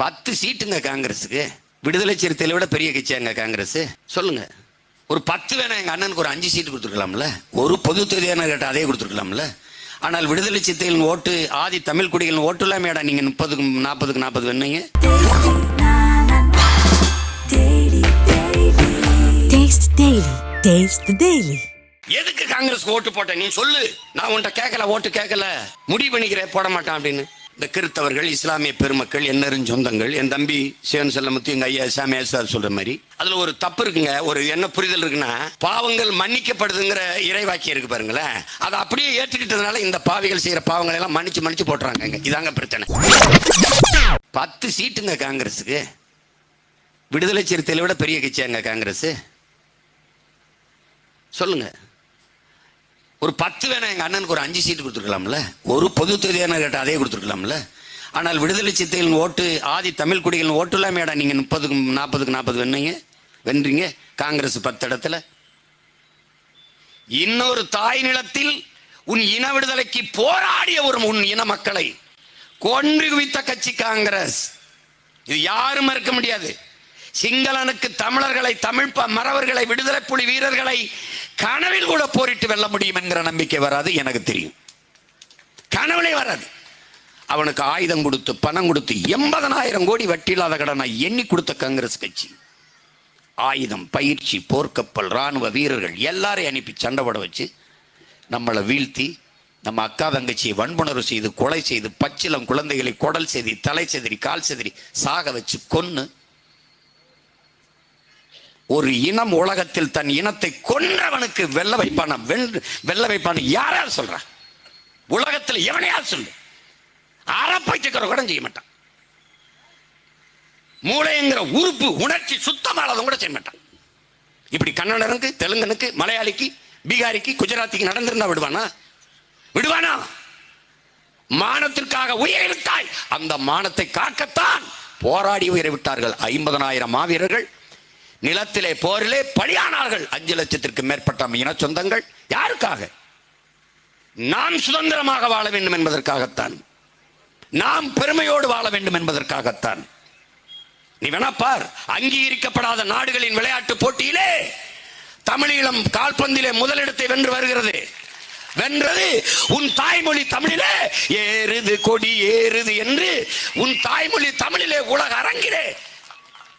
பத்து சீட்டுங்க காங்கிரஸுக்கு. விடுதலை சிறுத்தையில விட பெரிய கட்சியாங்க காங்கிரஸ். சொல்லுங்க. ஒரு பத்து வேணா எங்க அண்ணனுக்கு ஒரு அஞ்சு சீட்டு கொடுத்துருக்கலாம்ல? ஒரு பொது தொகுதியான கேட்ட அதே கொடுத்துருக்கலாம்ல? ஆனால் விடுதலை சிறுத்தைகளின் ஓட்டு ஆதி தமிழ் குடிகளின் ஓட்டு இல்லாம நீங்க முப்பதுக்கு நாற்பதுக்கு நாற்பது வேணுங்க. எதுக்கு காங்கிரஸ் ஓட்டு போட்ட? நீ சொல்லு. நான் உன்கிட்ட கேட்கல ஓட்டு கேட்கல முடிவு பண்ணிக்கிறேன் போட மாட்டான் அப்படின்னு. இந்த கிறித்தவர்கள் இஸ்லாமிய பெருமக்கள் என்னரும் சொந்தங்கள் என் தம்பி சிவன் செல்லமுத்து எங்க ஐயா சாமி சார் சொல்ற மாதிரி அதுல ஒரு தப்பு இருக்குங்க ஒரு என்ன புரிதல் இருக்குன்னா பாவங்கள் மன்னிக்கப்படுதுங்கிற இறைவாக்கியம் இருக்கு பாருங்களேன். அதை அப்படியே ஏற்றுக்கிட்டதுனால இந்த பாவிகள் செய்யற பாவங்களை எல்லாம் மன்னிச்சு மன்னிச்சு போட்டுறாங்க இதாங்க பிரச்சனை. பத்து சீட்டுங்க காங்கிரஸுக்கு. விடுதலை சிறுத்தையில விட பெரிய கட்சியாங்க காங்கிரஸ். சொல்லுங்க. ஒரு பத்து வேணா எங்க அண்ணனுக்கு ஒரு அஞ்சு சீட்டு கொடுத்துருக்கலாம்ல. ஒரு பொது தொகுதியான கேட்டால் அதே கொடுத்துருக்கலாம்ல. ஆனால் விடுதலை சித்தைகளின் ஓட்டு ஆதி தமிழ் குடிகளின் ஓட்டு இல்லாம நீங்க முப்பதுக்கு நாற்பதுக்கு நாற்பது வெண்ணீங்க வென்றீங்க? காங்கிரஸ் பத்து இடத்துல. இன்னொரு தாய் நிலத்தில் உன் இன விடுதலைக்கு போராடிய ஒரு உன் இன மக்களை கொன்று குவித்த கட்சி காங்கிரஸ். இது யாரும் மறுக்க முடியாது. சிங்களனுக்கு தமிழர்களை தமிழ் மறவர்களை விடுதலை புலி வீரர்களை கனவில் கூட போரிட்டு வெல்ல முடியும் என்கிற நம்பிக்கை வராது எனக்கு தெரியும். கனவுலே வராது. அவனுக்கு ஆயுதம் கொடுத்து பணம் கொடுத்து எண்பதனாயிரம் கோடி வட்டியில்லாத கடனை எண்ணி கொடுத்த காங்கிரஸ் கட்சி. ஆயுதம் பயிற்சி போர்க்கப்பல் ராணுவ வீரர்கள் எல்லாரையும் அனுப்பி சண்டை போட வச்சு நம்மளை வீழ்த்தி நம்ம அக்கா தங்கச்சியை வன்புணர்வு செய்து கொலை செய்து பச்சிலம் குழந்தைகளை குடல் செதி தலை செதிரி கால் செதிரி சாக வச்சு கொன்று ஒரு இனம் உலகத்தில் தன் இனத்தை கொன்றவனுக்கு வெல்ல வைப்பான வெல்- வெல்ல வைப்பான யாரால் சொல்ற? உலகத்தில் எவனையால் சொல்லு. அறப்பைச்சுக்கிற கூட செய்ய மாட்டான். மூளைங்கிற உறுப்பு உணர்ச்சி சுத்தமானதும் கூட செய்ய மாட்டான். இப்படி கன்னடனுக்கு தெலுங்கனுக்கு மலையாளிக்கு பீகாரிக்கு குஜராத்திக்கு நடந்திருந்தா விடுவானா? விடுவானா? மானத்திற்காக உயிரை விட்டாய். அந்த மானத்தை காக்கத்தான் போராடி உயிரை விட்டார்கள் ஐம்பதனாயிரம் மாவீரர்கள். நிலத்திலே போரிலே பலியானார்கள். அஞ்சு லட்சத்திற்கு மேற்பட்ட இன சொந்தங்கள். யாருக்காக? நாம் சுதந்திரமாக வாழ வேண்டும் என்பதற்காகத்தான். நாம் பெருமையோடு வாழ வேண்டும் என்பதற்காகத்தான். நீ வேணா பார். அங்கீகரிக்கப்படாத நாடுகளின் விளையாட்டு போட்டியிலே தமிழீழம் கால்பந்திலே முதலிடத்தை வென்று வருகிறது. வென்றது உன் தாய்மொழி தமிழிலே ஏறுது கொடி ஏறுது என்று உன் தாய்மொழி தமிழிலே உலக அரங்கிலே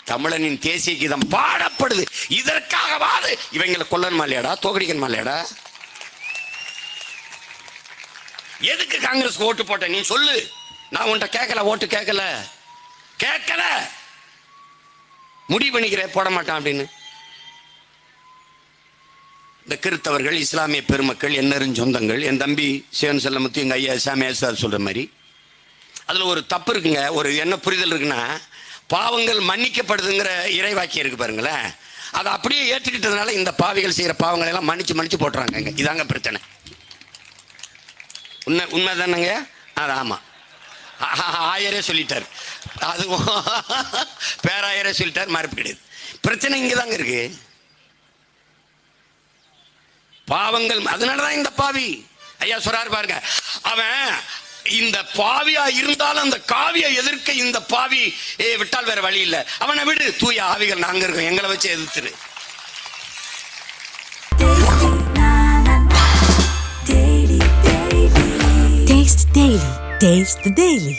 தமிழனின் தேசிய கீதம் பாடப்படுது. இதற்காகவாது இவங்களை கொல்லன் மாலையாடா தோகடிக்கன் மாலையாடா? எதுக்கு காங்கிரஸ் ஓட்டு போட்ட? நீ சொல்லு. நான் உன்கிட்ட கேட்கல ஓட்டு கேட்கல. கேட்கல. முடிவு பண்ணிக்கிறேன் போட மாட்டான் அப்படின்னு. இந்த கிறித்தவர்கள் இஸ்லாமிய பெருமக்கள் என்னரும் சொந்தங்கள் என் தம்பி சிவன் செல்லமுத்து எங்க ஐயா சாமி சார் சொல்ற மாதிரி. அதுல ஒரு தப்பு இருக்குங்க. ஒரு என்ன புரிதல் இருக்குன்னா பாவங்கள் மன்னிக்கப்படுதுங்கிற இறைவாக்கியம் இருக்கு பாருங்களேன். அதை அப்படியே ஏற்றுக்கிட்டதுனால இந்த பாவிகள் செய்கிற பாவங்களை எல்லாம் மன்னிச்சு மன்னிச்சு போட்டுறாங்க இதாங்க பிரச்சனை. உண்மை உண்மை தானேங்க? அது ஆமாம் ஆயரே சொல்லிட்டார். அது பேராயரே சொல்லிட்டார் மறுப்பு கிடையாது. பிரச்சனை இங்கே தாங்க இருக்கு. பாவங்கள் அதனால தான் இந்த பாவி. ஐயா சொல்றாரு பாருங்க. அவன் இந்த பாவியா இருந்தாலும் அந்த காவியை எதிர்க்க இந்த பாவி ஏ, விட்டால் வேற வழி இல்ல அவனை விடு தூய ஆவிகள் நாங்க இருக்கோம் எங்களை வச்சு எதிர்த்துரு Taste Daily. Taste the Daily.